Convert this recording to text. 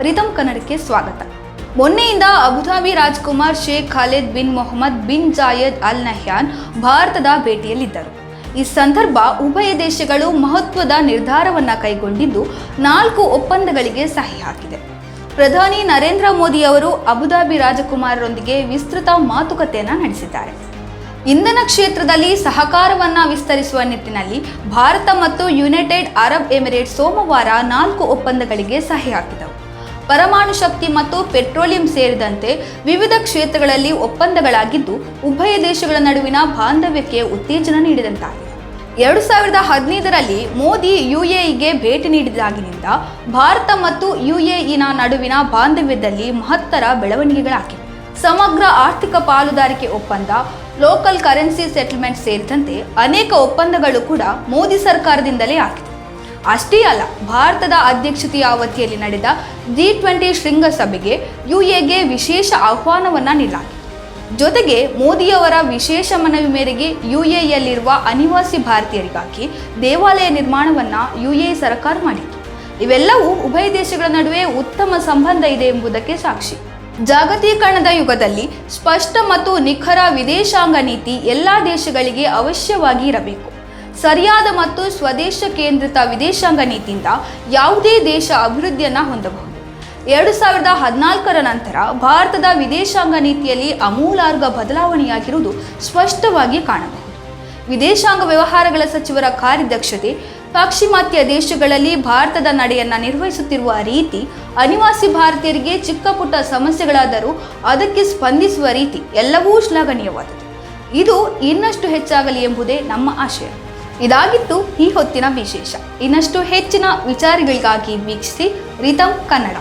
ರಿತಮ್ ಕನ್ನಡಕ್ಕೆ ಸ್ವಾಗತ. ಮೊನ್ನೆಯಿಂದ Abu Dhabi Rajkumar Sheikh Khalid bin Mohammed bin Zayed Al Nahyan ಭಾರತದ ಭೇಟಿಯಲ್ಲಿದ್ದರು. ಈ ಸಂದರ್ಭ ಉಭಯ ದೇಶಗಳು ಮಹತ್ವದ ನಿರ್ಧಾರವನ್ನ ಕೈಗೊಂಡಿದ್ದು ನಾಲ್ಕು ಒಪ್ಪಂದಗಳಿಗೆ ಸಹಿ ಹಾಕಿದೆ. ಪ್ರಧಾನಿ ನರೇಂದ್ರ ಮೋದಿ ಅವರು ಅಬುಧಾಬಿ ರಾಜಕುಮಾರರೊಂದಿಗೆ ವಿಸ್ತೃತ ಮಾತುಕತೆಯನ್ನ ನಡೆಸಿದ್ದಾರೆ. ಇಂಧನ ಕ್ಷೇತ್ರದಲ್ಲಿ ಸಹಕಾರವನ್ನು ವಿಸ್ತರಿಸುವ ನಿಟ್ಟಿನಲ್ಲಿ ಭಾರತ ಮತ್ತು ಯುನೈಟೆಡ್ ಅರಬ್ ಎಮಿರೇಟ್ಸ್ ಸೋಮವಾರ ನಾಲ್ಕು ಒಪ್ಪಂದಗಳಿಗೆ ಸಹಿ ಹಾಕಿದವು. ಪರಮಾಣು ಶಕ್ತಿ ಮತ್ತು ಪೆಟ್ರೋಲಿಯಂ ಸೇರಿದಂತೆ ವಿವಿಧ ಕ್ಷೇತ್ರಗಳಲ್ಲಿ ಒಪ್ಪಂದಗಳಾಗಿದ್ದು, ಉಭಯ ದೇಶಗಳ ನಡುವಿನ ಬಾಂಧವ್ಯಕ್ಕೆ ಉತ್ತೇಜನ ನೀಡಿದಂತಾಗಿದೆ. ಎರಡು ಸಾವಿರದ ಹದಿನೈದರಲ್ಲಿ ಮೋದಿ ಯುಎಇಗೆ ಭೇಟಿ ನೀಡಿದಾಗಿನಿಂದ ಭಾರತ ಮತ್ತು ಯುಎಇನ ನಡುವಿನ ಬಾಂಧವ್ಯದಲ್ಲಿ ಮಹತ್ತರ ಬೆಳವಣಿಗೆಗಳಾಗಿವೆ. ಸಮಗ್ರ ಆರ್ಥಿಕ ಪಾಲುದಾರಿಕೆ ಒಪ್ಪಂದ ಲೋಕಲ್ ಕರೆನ್ಸಿ ಸೆಟಲ್ಮೆಂಟ್ ಸೇರಿದಂತೆ ಅನೇಕ ಒಪ್ಪಂದಗಳು ಕೂಡ ಮೋದಿ ಸರ್ಕಾರದಿಂದಲೇ ಆಗಿದೆ. ಅಷ್ಟೇ ಅಲ್ಲ, ಭಾರತದ ಅಧ್ಯಕ್ಷತೆಯ ಅವಧಿಯಲ್ಲಿ ನಡೆದ ಜಿ ಟ್ವೆಂಟಿ ಶೃಂಗಸಭೆಗೆ ಯುಎಗೆ ವಿಶೇಷ ಆಹ್ವಾನವನ್ನ ನೀಡಲಾಗಿದೆ. ಜೊತೆಗೆ ಮೋದಿಯವರ ವಿಶೇಷ ಮನವಿ ಮೇರೆಗೆ ಯುಎಯಲ್ಲಿರುವ ಅನಿವಾಸಿ ಭಾರತೀಯರಿಗಾಗಿ ದೇವಾಲಯ ನಿರ್ಮಾಣವನ್ನ ಎ ಸರ್ಕಾರ ಮಾಡಿತ್ತು. ಇವೆಲ್ಲವೂ ಉಭಯ ದೇಶಗಳ ನಡುವೆ ಉತ್ತಮ ಸಂಬಂಧ ಇದೆ ಎಂಬುದಕ್ಕೆ ಸಾಕ್ಷಿ. ಜಾಗತೀಕರಣದ ಯುಗದಲ್ಲಿ ಸ್ಪಷ್ಟ ಮತ್ತು ನಿಖರ ವಿದೇಶಾಂಗ ನೀತಿ ಎಲ್ಲ ದೇಶಗಳಿಗೆ ಅವಶ್ಯವಾಗಿ ಇರಬೇಕು. ಸರಿಯಾದ ಮತ್ತು ಸ್ವದೇಶ ಕೇಂದ್ರಿತ ವಿದೇಶಾಂಗ ನೀತಿಯಿಂದ ಯಾವುದೇ ದೇಶ ಅಭಿವೃದ್ಧಿಯನ್ನು ಹೊಂದಬಹುದು. ಎರಡು ಸಾವಿರದ ಹದಿನಾಲ್ಕರ ನಂತರ ಭಾರತದ ವಿದೇಶಾಂಗ ನೀತಿಯಲ್ಲಿ ಅಮೂಲಾರ್ಗ ಬದಲಾವಣೆಯಾಗಿರುವುದು ಸ್ಪಷ್ಟವಾಗಿ ಕಾಣಬಹುದು. ವಿದೇಶಾಂಗ ವ್ಯವಹಾರಗಳ ಸಚಿವರ ಕಾರ್ಯದಕ್ಷತೆ ಪಾಶ್ಚಿಮಾತ್ಯ ದೇಶಗಳಲ್ಲಿ ಭಾರತದ ನಡೆಯನ್ನ ನಿರ್ವಹಿಸುತ್ತಿರುವ ರೀತಿ ಅನಿವಾಸಿ ಭಾರತೀಯರಿಗೆ ಚಿಕ್ಕ ಪುಟ್ಟ ಸಮಸ್ಯೆಗಳಾದರೂ ಅದಕ್ಕೆ ಸ್ಪಂದಿಸುವ ರೀತಿ ಎಲ್ಲವೂ ಶ್ಲಾಘನೀಯವಾದದ್ದು. ಇದು ಇನ್ನಷ್ಟು ಹೆಚ್ಚಾಗಲಿ ಎಂಬುದೇ ನಮ್ಮ ಆಶಯ. ಇದಾಗಿತ್ತು ಈ ಹೊತ್ತಿನ ವಿಶೇಷ. ಇನ್ನಷ್ಟು ಹೆಚ್ಚಿನ ವಿಚಾರಗಳಿಗಾಗಿ ವೀಕ್ಷಿಸಿ ರಿತಮ್ ಕನ್ನಡ.